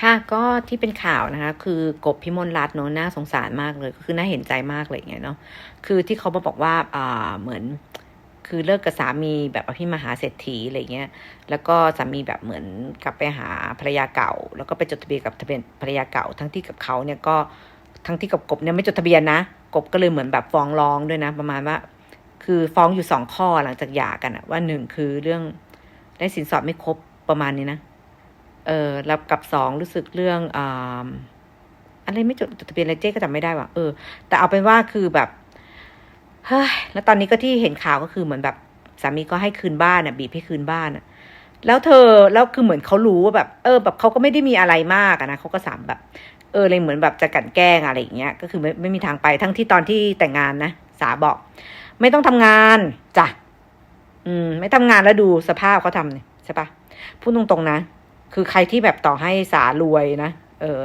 ค่ะก็ที่เป็นข่าวนะคะคือกบพิมลรัตน์เนอะน่าสงสารมากเลยคือน่าเห็นใจมากเลยอย่างเงี้ยเนาะคือที่เขามาบอกว่าอ่าเหมือน คือเลิกกับสามีแบบอภิมหาเศรษฐีอะไรเงี้ยแล้วก็สามีแบบเหมือนกลับไปหาภรรยาเก่า แล้วก็ไปจดทะเบียนกับทะเบียนภรรยาเก่า ทั้งที่กับเขาเนี่ยก็ทั้งที่กับกบเนี่ยไม่จดทะเบียนนะกบก็เลยเหมือนแบบฟ้องร้องด้วยนะ ประมาณว่า คือฟ้องอยู่สองข้อหลังจากหย่ากันอะว่าหนึ่งคือเรื่องได้สินสอดไม่ครบประมาณนี้นะ เออแล้วกับสองรู้สึกเรื่องอ่าอะไรไม่จดจดทะเบียนอะไรเจ๊ก็จำไม่ได้ว่ะเออ แต่เอาเป็นว่าคือแบบเฮ้ยแล้วตอนนี้ก็ที่เห็นข่าวก็คือเหมือนแบบสามีก็ให้คืนบ้านอะบีบให้คืนบ้านอะ แล้วเธอแล้วคือเหมือนเขารู้ว่าแบบ เออ แบบเขาก็ไม่ได้มีอะไรมากนะเขาก็สามแบบ เออเลยเหมือนแบบจะกันแกล้งอะไรอย่างเงี้ยก็คือไม่ไม่มีทางไปทั้งที่ตอนที่แต่งงานนะสาบอก ไม่ต้องทำงานจ้ะอืม ไม่ทำงานแล้วดูสภาพเขาทำเนี่ยใช่ปะพูดตรงๆนะ คือใครที่แบบต่อให้สารวยนะเออ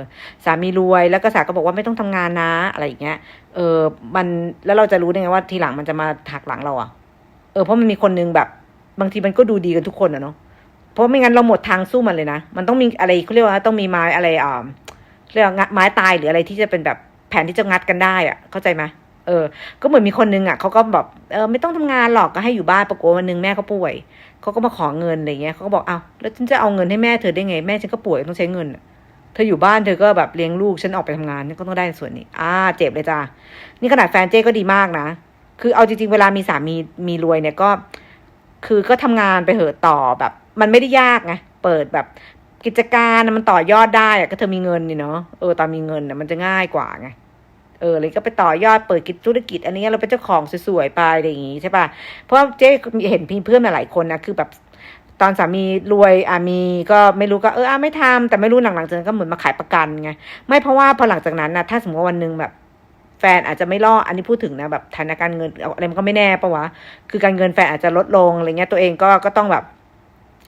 สามีรวยแล้วก็สาก็บอกว่าไม่ต้องทำงานนะ อะไรอย่างเงี้ย เออมันแล้วเราจะรู้ได้ไงว่าทีหลังมันจะมาหักหลังเราอะเออเพราะมันมีคนนึงแบบ บางทีมันก็ดูดีกันทุกคนอะเนาะเพราะไม่งั้นเราหมดทางสู้มันเลยนะ มันต้องมีอะไรเขาเรียกว่าต้องมีไม้อะไรอ่าเรียกว่าไม้ตายหรืออะไรที่จะเป็นแบบแผนที่จะงัดกันได้อะเข้าใจไหมเออ ก็เหมือนมีคนนึงอะเขาก็แบบเออไม่ต้องทำงานหรอกก็ให้อยู่บ้านปรากฏวันหนึงแม่เขาป่วย เขาก็มาขอเงินอะไรเงี้ยเขาก็บอกเอาแล้วฉันจะเอาเงินให้แม่เธอได้ไง แม่ฉันก็ป่วยต้องใช้เงินเธออยู่บ้านเธอก็แบบเลี้ยงลูกฉันออกไปทำงานนี่ก็ต้องได้ส่วนนี้ อ่า เจ็บเลยจ้านี่ขนาดแฟนเจ้ก็ดีมากนะ คือเอาจริง ๆ เวลามีสามีมีรวยเนี่ยก็ คือก็ทำงานไปเหอะต่อแบบ มันไม่ได้ยากไงเปิดแบบกิจการมันต่อยอดได้อะก็เธอมีเงินนี่เนาะเออตอนมีเงินน่ะมันจะง่ายกว่าไง เออเลยก็ไปต่อยอดเปิดกิจธุรกิจ อันนี้เราเป็นเจ้าของสวยๆไปอะไรอย่างงี้ใช่ป่ะเพราะเจ๊เห็นพี่เพื่อนมาหลายคนนะคือแบบตอนสามีรวยอะมีก็ไม่รู้ก็เอออไม่ทำแต่ไม่รู้หลังๆจากนั้นก็เหมือนมาขายประกันไงไม่เพราะว่าพอหลังจากนั้นนะถ้าสมมติว่าวันหนึ่งแบบแฟนอาจจะไม่รอดอันนี้พูดถึงนะแบบฐานะการเงินอะไรมันก็ไม่แน่ปะวะคือการเงินแฟนอาจจะลดลงอะไรเงี้ยตัวเองก็ก็ต้องแบบ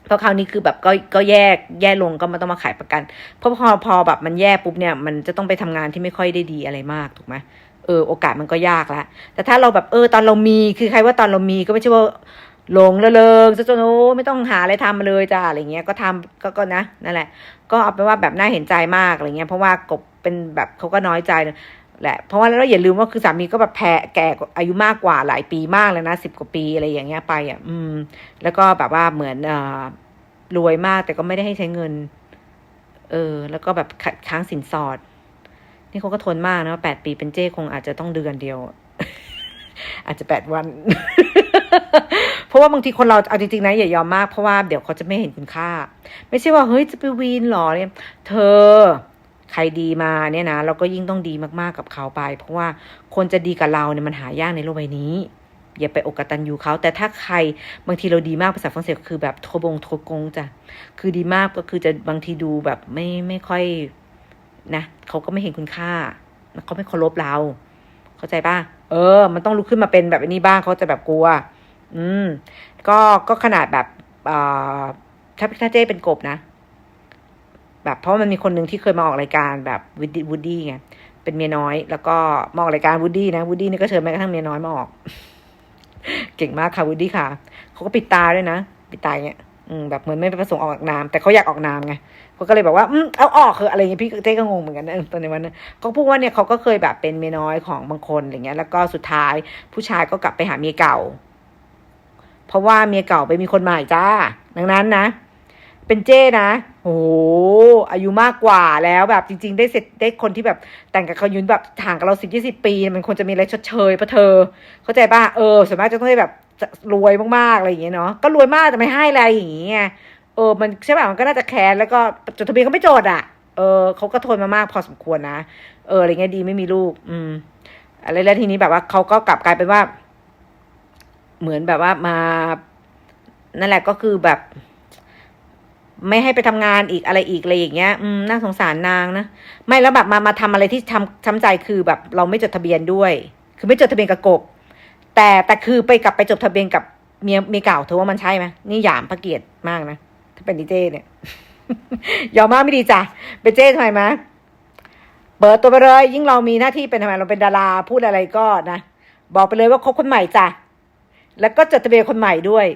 พราะคราวนี้คือแบบก็ก็แยกแย่ลงก็ไมาต้องมาขายประกัน เพราะพอพอแบบมันแย่ปุ๊บเนี่ย มันจะต้องไปทำงานที่ไม่ค่อยได้ดีอะไรมากถูกไหมเออโอกาสมันก็ยากละแต่ถ้าเราแบบเออตอนเรามีคือใครว่าตอนเรามีก็ไม่ใช่ว่าหลงระเริงซะจนโอ้ไม่ต้องหาอะไรทำมาเลยจ้าอะไรเงี้ยก็ทำก็ก็นะนั่นแหละ ก็เอาเป็นว่าแบบน่าเห็นใจมากอะไรเงี้ยเพราะว่ากบเป็นแบบเขาก็น้อยใจ แหละเพราะว่าแล้วอย่าลืมว่าคือสามีก็แบบแพ้แก่อายุมากกว่าหลายปีมากเลยนะสิบกว่าปีอะไรอย่างเงี้ยไปอะ อืม แล้วก็แบบว่าเหมือนอ่อรวยมากแต่ก็ไม่ได้ให้ใช้เงิน เออ แล้วก็แบบขัดค้างสินสอด นี่เขาก็ทนมากนะแปดปีเป็นเจ้คงอาจจะต้องเดือนเดียว อาจจะแปดวัน เพราะว่าบางทีคนเราเอาจริงๆนะอย่ายอมมากเพราะว่าเดี๋ยวเขาจะไม่เห็นคุณค่า ไม่ใช่ว่าเฮ้ยจะไปวีนหรอเนี่ยเธอ ใครดีมาเนี่ยนะเราก็ยิ่งต้องดีมากๆกับเขาไป เพราะว่าคนจะดีกับเราเนี่ยมันหายากในโลกใบนี้ อย่าไปอกตันยูเขา แต่ถ้าใครบางทีเราดีมากภาษาฝรั่งเศสคือแบบโทบงโทกงจ้ะคือดีมากก็คือจะบางทีดูแบบไม่ไม่ค่อยนะเขาก็ไม่เห็นคุณค่าเขาไม่เคารพเรา เข้าใจป่ะเออ มันต้องลุกขึ้นมาเป็นแบบนี้บ้างเขาจะแบบกลัว อืม ก็ก็ขนาดแบบอ่าถ้าถ้าเจ้เป็นกบนะ แบบเพราะมันมีคนหนึ่งที่เคยมาออกรายการแบบวูดดี้วูดดี้ไงเป็นเมียน้อย แล้วก็มาออกรายการวูดดี้นะวูดดี้นี่ก็เชิญแม้กระทั่งเมียน้อยมาออก เก่งมากค่ะวูดดี้ค่ะเขาก็ปิดตาด้วยนะปิดตาเงี้ยอืมแบบเหมือนไม่ประสงค์ออกนาม แต่เขาอยากออกนามไงเขาก็เลยบอกว่าอืมเอาออกเถอะอะไรเงี้ยพี่เต้ก็งงเหมือนกันนะตอนในวันนั้นเขาพูดว่าเนี่ยเขาก็เคยแบบเป็นเมียน้อยของบางคนอะไรเงี้ย แล้วก็สุดท้ายผู้ชายก็กลับไปหาเมียเก่า เพราะว่าเมียเก่าไปมีคนใหม่จ้าดังนั้นนะเป็นเจ้นะ โอ้หอายุมากกว่าแล้วแบบจริง ๆ ได้เสร็จได้คนที่แบบแต่งกับเขายุนแบบห่างกับเราสิบยี่สิบปี มันควรจะมีอะไรชดเชยปะเธอ เข้าใจป่ะเออส่วนมากจะต้องได้แบบรวยมากๆอะไรอย่างเงี้ยเนาะก็รวยมากแต่ไม่ให้อะไรอย่างเงี้ยเออมันใช่ป่ะมันก็น่าจะแค้นแล้วก็จดทะเบียนก็ไม่จดอะเออเขาก็ทนมามากพอสมควรนะเอออะไรเงี้ยดีไม่มีลูก อืมอะไรแล้วทีนี้แบบว่าเขาก็กลับกลายเป็นว่า เหมือนแบบว่ามา นั่นแหละก็คือแบบ ไม่ให้ไปทำงานอีกอะไรอีกอะไรอย่างเงี้ย อืมน่าสงสารนางนะ ไม่แล้วแบบมามาทำอะไรที่ทำช้ำใจคือแบบเราไม่จดทะเบียนด้วย คือไม่จดทะเบียนกับกบ แต่แต่คือไปกลับไปจดทะเบียนกับเมียเมียเก่าเธอว่ามันใช่ไหมนี่หยามพระเกียรติมากนะถ้าเป็นดีเจเนี่ยยอมมากไม่ดีจ้ะเป็นเจ้ทำไมมะเปิดตัวไปเลย ยิ่งเรามีหน้าที่เป็นทำไมเราเป็นดาราพูดอะไรก็นะบอกไปเลยว่าคบคนใหม่จ้ะแล้วก็จดทะเบียนคนใหม่ด้วย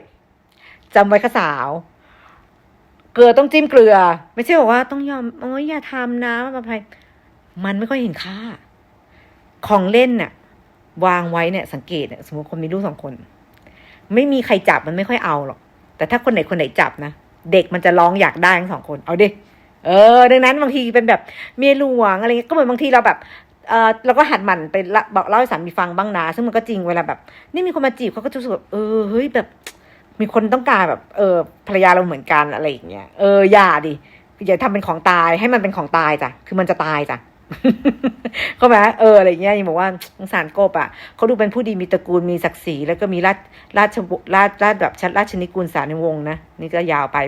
จำไว้ข้าสาว ลือต้องจิ้มเกลือ ไม่ใช่บอกว่าต้องยอมโอ้ยอย่าทำนะมาภัยมันไม่ค่อยเห็นค่า ของเล่นน่ะ วางไว้เนี่ย สังเกตเนี่ยสมมติคนมีลูกสองคน ไม่มีใครจับมันไม่ค่อยเอาหรอก แต่ถ้าคนไหนคนไหนจับนะเด็กมันจะร้องอยากได้ทั้งสองคน เอาดิเออ ดังนั้นบางทีเป็นแบบเมียหลวงอะไรเงี้ยก็เหมือนบางทีเราแบบเออเราก็หัดหมั่นไปละบอกเล่าให้สามีฟังบ้างนะซึ่งมันก็จริงเวลาแบบ นี่มีคนมาจีบเขาก็จะรู้สึกแบบเออเฮ้ยแบบ มีคนต้องการแบบ เออภรรยาเราเหมือนกันอะไรอย่างเงี้ยเอออย่าดิอย่าทำเป็นของตายให้มันเป็นของตายจ้ะคือมันจะตายจ้ะเข้าไหมเอออะไรเงี้ยยังบอกว่าสงสารกบอะเขาดูเป็นผู้ดีมีตระกูลมีศักดิ์ศรีแล้วก็มีราชราชบุราชราชแบบชัดราชนิกูลสารในวงนะนี่ก็ยาวไป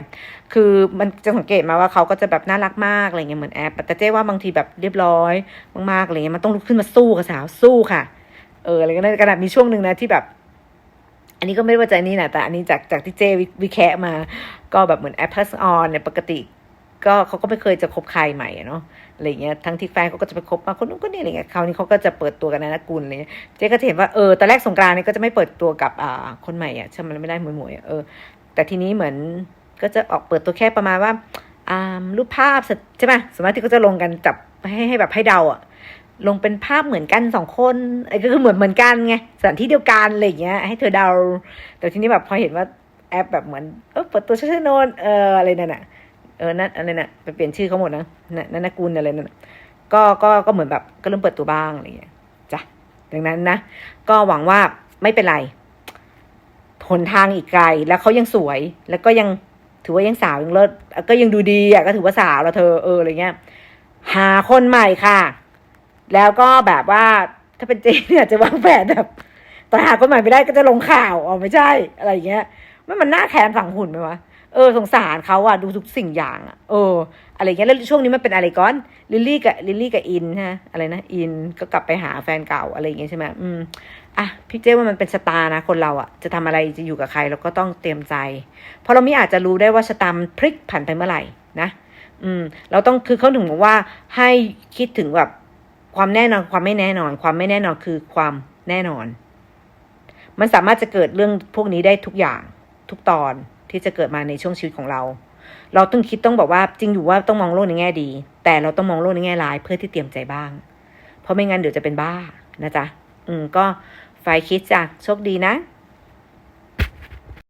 คือมันจะสังเกตมาว่าเขาก็จะแบบน่ารักมากอะไรเงี้ยเหมือนแอปแต่เจ๊ว่าบางทีแบบเรียบร้อยมากๆอะไรเงี้ยมันต้องลุกขึ้นมาสู้กับสาวสู้ค่ะ เอออะไรก็ได้ขนาดมีช่วงหนึ่งนะที่แบบ อันนี้ก็ไม่ได้ว่าใจนี่นะแต่อันนี้จากจากที่เจวิวิแคะมาก็แบบเหมือนแอป Plus on เนี่ยปกติก็เขาก็ไม่เคยจะคบใครใหม่เนาะอะไรเงี้ยทั้งที่แฟนเขาก็จะไปคบมาคนนู้นคนนี้อะไรเงี้ยคราวนี้เขาก็จะเปิดตัวกันนะกุลเลยเจ๊ก็จะเห็นว่าเออตอนแรกสงกรานเนี่ยก็จะไม่เปิดตัวกับอ่าคนใหม่อะใช่ไหมไม่ได้หมวยหมวยเออ แต่ทีนี้เหมือนก็จะออกเปิดตัวแค่ประมาณว่าอ่ารูปภาพใช่ไหมสมมติที่เขาจะลงกันจับให้ให้แบบให้เดาอะ ลงเป็นภาพเหมือนกันสองคนไอ้ก็คือเหมือนเหมือนกันไงสถานที่เดียวกันอะไรอย่างเงี้ย ให้เธอเดา แต่ทีนี้แบบพอเห็นว่าแอปแบบเหมือนเออเปิดตัวชื่อโนนเอออะไรนั่นน่ะเออนั่นอะไรน่ะไปเปลี่ยนชื่อเขาหมดนะนั่นนะกุลอะไรนั่นน่ะก็ก็ก็เหมือนแบบก็เริ่มเปิดตัวบ้างอะไรอย่างเงี้ยจ้ะดังนั้นนะ ก็หวังว่าไม่เป็นไรหนทางอีกไกล แล้วเขายังสวย แล้วก็ยังถือว่ายังสาวยังเลิศก็ยังดูดีอะก็ถือว่าสาวแล้วเธอเอออะไรเงี้ย หาคนใหม่ค่ะ แล้วก็แบบว่าถ้าเป็นเจเนี่ยจะวางแผนแบบตอหาคนใหม่ไม่ได้ก็จะลงข่าวอ๋อไม่ใช่อะไรอย่างเงี้ยไม่มันน่าแค้นฝังหุ่นไหมวะเออสงสารเขาอะดูทุกสิ่งอย่างอะเอออะไรเงี้ยแล้วช่วงนี้มันเป็นอะไรก้อนลิลลี่กับลิลลี่กับอินฮะอะไรนะอินก็กลับไปหาแฟนเก่าอะไรอย่างเงี้ยใช่ไหมอืมอะพี่เจ้ว่ามันเป็นชะตานะคนเราอะจะทำอะไรจะอยู่กับใครเราก็ต้องเตรียมใจ เพราะเราไม่อาจจะรู้ได้ว่าชะตามพลิกผันไปเมื่อไหร่นะ อืม เราต้องคือเขาถึงบอกว่าให้คิดถึงแบบ ความแน่นอนความไม่แน่นอน ความไม่แน่นอนคือความแน่นอน มันสามารถจะเกิดเรื่องพวกนี้ได้ทุกอย่างทุกตอนที่จะเกิดมาในช่วงชีวิตของเรา เราต้องคิดต้องบอกว่าจริงอยู่ว่าต้องมองโลกในแง่ดี แต่เราต้องมองโลกในแง่ร้ายเพื่อที่เตรียมใจบ้าง เพราะไม่งั้นเดี๋ยวจะเป็นบ้านะจ๊ะอืมก็ไฟคิดจากโชคดีนะ